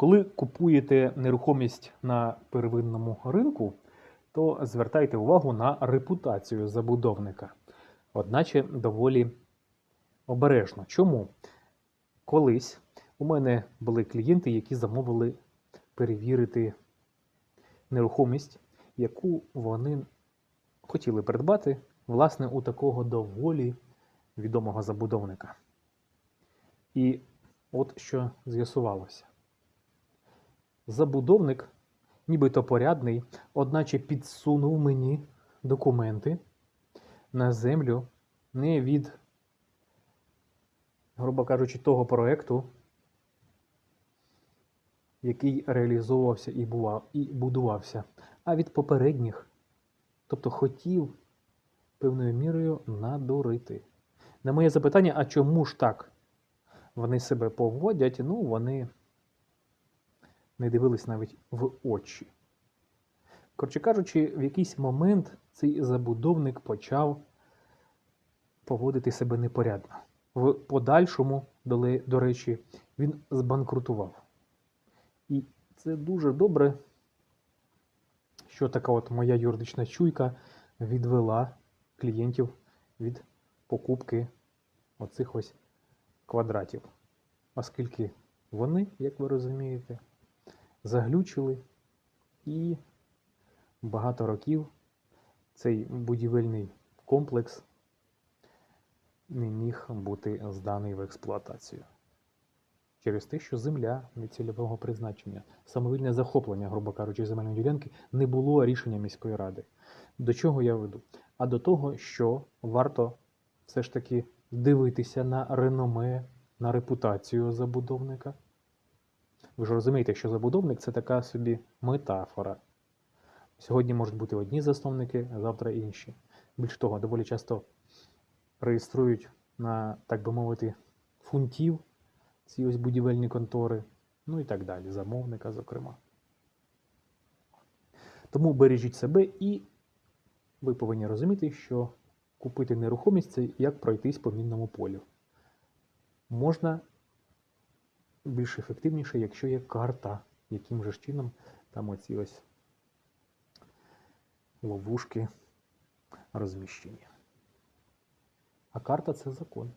Коли купуєте нерухомість на первинному ринку, то звертайте увагу на репутацію забудовника. Одначе доволі обережно. Чому? Колись у мене були клієнти, які замовили перевірити нерухомість, яку вони хотіли придбати, власне, у такого доволі відомого забудовника. І от що з'ясувалося. Забудовник, нібито порядний, одначе підсунув мені документи на землю не від, грубо кажучи, того проекту, який реалізовувався і, бував, і будувався, а від попередніх. Тобто хотів певною мірою надурити. На моє запитання, а чому ж так вони себе поводять? Ну, вони не дивились навіть в очі. Коротше кажучи, в якийсь момент цей забудовник почав поводити себе непорядно. В подальшому, до речі, він збанкрутував. І це дуже добре, що така от моя юридична чуйка відвела клієнтів від покупки оцих ось квадратів. Оскільки вони, як ви розумієте, заглючили і багато років цей будівельний комплекс не міг бути зданий в експлуатацію. Через те, що земля нецільового призначення, самовільне захоплення, грубо кажучи, земельної ділянки не було рішення міської ради. До чого я веду? А до того, що варто все ж таки дивитися на реноме, на репутацію забудовника. Ви ж розумієте, що забудовник це така собі метафора. Сьогодні можуть бути одні засновники, а завтра інші. Більш того, доволі часто реєструють на, так би мовити, фунтів ці ось будівельні контори, ну і так далі, замовника, зокрема. Тому бережіть себе і ви повинні розуміти, що купити нерухомість це як пройтись по мінному полю. Можна більш ефективніше, якщо є карта, яким же чином там оці ось ловушки розміщені. А карта це закон.